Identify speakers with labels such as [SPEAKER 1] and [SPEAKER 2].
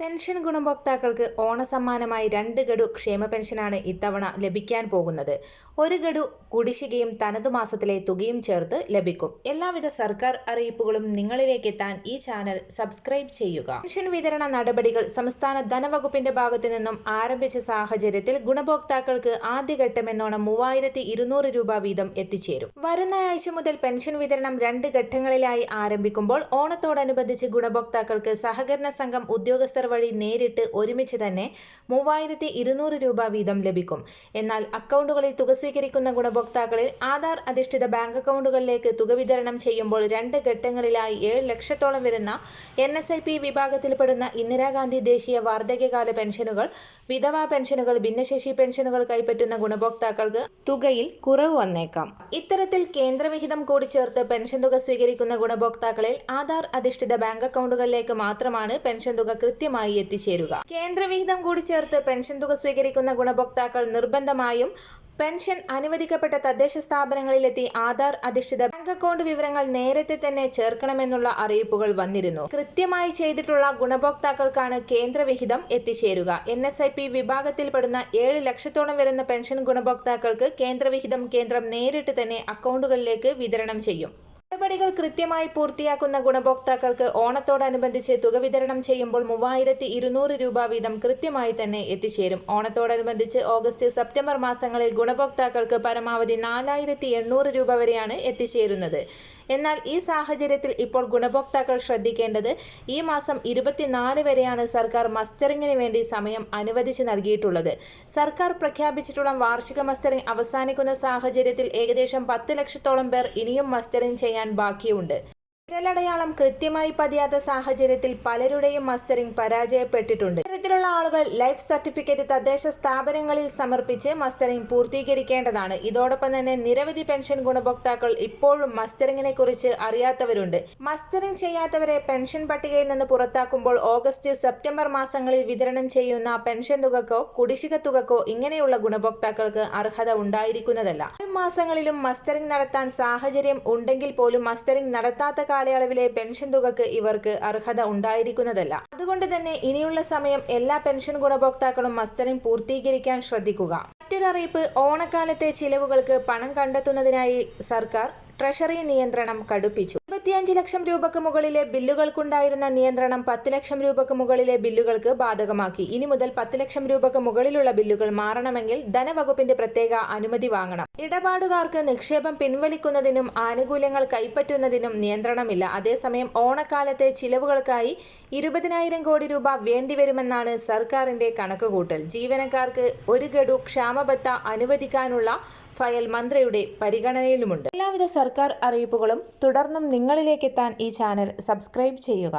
[SPEAKER 1] Pension ഗുണഭോക്താക്കൾക്ക് ഓണസമ്മാനമായി രണ്ട് ഗഡു ക്ഷേമ പെൻഷനാണ് ഇത്തവണ ലഭിക്കാൻ പോകുന്നത്. ഒരു ഗഡു കുടിശ്ശികയും തനതു മാസത്തിലെ തുകയും ചേർത്ത് ലഭിക്കും. എല്ലാവിധ സർക്കാർ അറിയിപ്പുകളും നിങ്ങളിലേക്ക് എത്താൻ ഈ ചാനൽ സബ്സ്ക്രൈബ് ചെയ്യുക. പെൻഷൻ വിതരണ നടപടികൾ സംസ്ഥാന ധനവകുപ്പിന്റെ ഭാഗത്തു നിന്നും ആരംഭിച്ച സാഹചര്യത്തിൽ ഗുണഭോക്താക്കൾക്ക് ആദ്യഘട്ടമെന്നോണം മൂവായിരത്തി ഇരുന്നൂറ് രൂപ വീതം എത്തിച്ചേരും. വരുന്ന ആഴ്ച മുതൽ പെൻഷൻ വിതരണം രണ്ട് ഘട്ടങ്ങളിലായി ആരംഭിക്കുമ്പോൾ ഓണത്തോടനുബന്ധിച്ച് ഗുണഭോക്താക്കൾക്ക് സഹകരണ സംഘം ഉദ്യോഗസ്ഥർ വഴി നേരിട്ട് ഒരുമിച്ച് തന്നെ മൂവായിരത്തി ഇരുന്നൂറ് രൂപ വീതം ലഭിക്കും. എന്നാൽ അക്കൗണ്ടുകളിൽ തുക സ്വീകരിക്കുന്ന ഗുണഭോക്താക്കളിൽ ആധാർ അധിഷ്ഠിത ബാങ്ക് അക്കൗണ്ടുകളിലേക്ക് തുക വിതരണം ചെയ്യുമ്പോൾ രണ്ട് ഘട്ടങ്ങളിലായി ഏഴ് ലക്ഷത്തോളം വരുന്ന എൻ എസ് ഐ പി വിഭാഗത്തിൽപ്പെടുന്ന ഇന്ദിരാഗാന്ധി ദേശീയ വാർദ്ധക്യകാല പെൻഷനുകൾ വിധവാ പെൻഷനുകൾ ഭിന്നശേഷി പെൻഷനുകൾ കൈപ്പറ്റുന്ന ഗുണഭോക്താക്കൾക്ക് തുകയിൽ കുറവ് വന്നേക്കാം. ഇത്തരത്തിൽ കേന്ദ്രവിഹിതം കൂടി ചേർത്ത് പെൻഷൻ തുക സ്വീകരിക്കുന്ന ഗുണഭോക്താക്കളിൽ ആധാർ അധിഷ്ഠിത ബാങ്ക് അക്കൗണ്ടുകളിലേക്ക് മാത്രമാണ് പെൻഷൻ തുക കൃത്യമായി എത്തിച്ചേരുക. കേന്ദ്രവിഹിതം കൂടി ചേർത്ത് പെൻഷൻ തുക സ്വീകരിക്കുന്ന ഗുണഭോക്താക്കൾ നിർബന്ധമായും പെൻഷൻ അനുവദിക്കപ്പെട്ട തദ്ദേശ സ്ഥാപനങ്ങളിലെത്തി ആധാർ അധിഷ്ഠിത ബാങ്ക് അക്കൗണ്ട് വിവരങ്ങൾ നേരത്തെ തന്നെ ചേർക്കണമെന്നുള്ള അറിയിപ്പുകൾ വന്നിരുന്നു. കൃത്യമായി ചെയ്തിട്ടുള്ള ഗുണഭോക്താക്കൾക്കാണ് കേന്ദ്രവിഹിതം എത്തിച്ചേരുക. എൻ എസ് ഐ പി വിഭാഗത്തിൽപ്പെടുന്ന ഏഴ് ലക്ഷത്തോളം വരുന്ന പെൻഷൻ ഗുണഭോക്താക്കൾക്ക് കേന്ദ്രവിഹിതം കേന്ദ്രം നേരിട്ട് തന്നെ അക്കൗണ്ടുകളിലേക്ക് വിതരണം ചെയ്യും. നടപടികൾ കൃത്യമായി പൂർത്തിയാക്കുന്ന ഗുണഭോക്താക്കൾക്ക് ഓണത്തോടനുബന്ധിച്ച് തുക വിതരണം ചെയ്യുമ്പോൾ മൂവായിരത്തി ഇരുന്നൂറ് രൂപ വീതം കൃത്യമായി തന്നെ എത്തിച്ചേരും. ഓണത്തോടനുബന്ധിച്ച് ഓഗസ്റ്റ് സെപ്റ്റംബർ മാസങ്ങളിൽ ഗുണഭോക്താക്കൾക്ക് പരമാവധി നാലായിരത്തി എണ്ണൂറ് രൂപ വരെയാണ് എത്തിച്ചേരുന്നത്. എന്നാൽ ഈ സാഹചര്യത്തിൽ ഇപ്പോൾ ഗുണഭോക്താക്കൾ ശ്രദ്ധിക്കേണ്ടത് ഈ മാസം ഇരുപത്തിനാല് വരെയാണ് സർക്കാർ മസ്റ്ററിങ്ങിന് വേണ്ടി സമയം അനുവദിച്ച് നൽകിയിട്ടുള്ളത്. സർക്കാർ പ്രഖ്യാപിച്ചിട്ടുള്ള വാർഷിക മസ്റ്ററിംഗ് അവസാനിക്കുന്ന സാഹചര്യത്തിൽ ഏകദേശം പത്ത് ലക്ഷത്തോളം പേർ ഇനിയും മസ്റ്ററിംഗ് ചെയ്യാൻ ബാക്കിയുണ്ട്. വിരലടയാളം കൃത്യമായി പതിയാത്ത സാഹചര്യത്തിൽ പലരുടെയും മസ്റ്ററിംഗ് പരാജയപ്പെട്ടിട്ടുണ്ട്. ഇത്തരത്തിലുള്ള ആളുകൾ ലൈഫ് സർട്ടിഫിക്കറ്റ് തദ്ദേശ സ്ഥാപനങ്ങളിൽ സമർപ്പിച്ച് മസ്റ്ററിംഗ് പൂർത്തീകരിക്കേണ്ടതാണ്. ഇതോടൊപ്പം തന്നെ നിരവധി പെൻഷൻ ഗുണഭോക്താക്കൾ ഇപ്പോഴും മസ്റ്ററിംഗിനെ കുറിച്ച് അറിയാത്തവരുണ്ട്. മസ്റ്ററിംഗ് ചെയ്യാത്തവരെ പെൻഷൻ പട്ടികയിൽ നിന്ന് പുറത്താക്കുമ്പോൾ ഓഗസ്റ്റ് സെപ്റ്റംബർ മാസങ്ങളിൽ വിതരണം ചെയ്യുന്ന പെൻഷൻ തുകക്കോ കുടിശ്ശിക തുകക്കോ ഇങ്ങനെയുള്ള ഗുണഭോക്താക്കൾക്ക് അർഹത ഉണ്ടായിരിക്കുന്നതല്ല. മാസങ്ങളിലും മസ്റ്ററിംഗ് നടത്താൻ സാഹചര്യം ഉണ്ടെങ്കിൽ പോലും മസ്റ്ററിംഗ് നടത്താത്ത കാലയളവിലെ പെൻഷൻ തുകക്ക് ഇവർക്ക് അർഹത ഉണ്ടായിരിക്കുന്നതല്ല. അതുകൊണ്ട് തന്നെ ഇനിയുള്ള സമയം എല്ലാ പെൻഷൻ ഗുണഭോക്താക്കളും മസ്റ്ററിംഗ് പൂർത്തീകരിക്കാൻ ശ്രദ്ധിക്കുക. മറ്റൊരറിയിപ്പ് ഓണക്കാലത്തെ ചിലവുകൾക്ക് പണം കണ്ടെത്തുന്നതിനായി സർക്കാർ ട്രഷറി നിയന്ത്രണം കടുപ്പിച്ചു. ഇരുപത്തിയഞ്ച് ലക്ഷം രൂപക്ക് മുകളിലെ ബില്ലുകൾക്കുണ്ടായിരുന്ന നിയന്ത്രണം പത്ത് ലക്ഷം രൂപക്ക് മുകളിലെ ബില്ലുകൾക്ക് ബാധകമാക്കി. ഇനി മുതൽ പത്ത് ലക്ഷം രൂപക്ക് മുകളിലുള്ള ബില്ലുകൾ മാറണമെങ്കിൽ ധനവകുപ്പിന്റെ പ്രത്യേക അനുമതി വാങ്ങണം. ഇടപാടുകാർക്ക് നിക്ഷേപം പിൻവലിക്കുന്നതിനും ആനുകൂല്യങ്ങൾ കൈപ്പറ്റുന്നതിനും നിയന്ത്രണമില്ല. അതേസമയം ഓണക്കാലത്തെ ചിലവുകൾക്കായി ഇരുപതിനായിരം കോടി രൂപ വേണ്ടിവരുമെന്നാണ് സർക്കാരിന്റെ കണക്കുകൂട്ടൽ. ജീവനക്കാർക്ക് ഒരു ഗഡു ക്ഷാമബത്ത അനുവദിക്കാനുള്ള ഫയൽ മന്ത്രിയുടെ പരിഗണനയിലുമുണ്ട്. എല്ലാവിധ സർക്കാർ അറിയിപ്പുകളും തുടർന്നും നിങ്ങളിലേക്കെത്താൻ ഈ ചാനൽ സബ്സ്ക്രൈബ് ചെയ്യുക.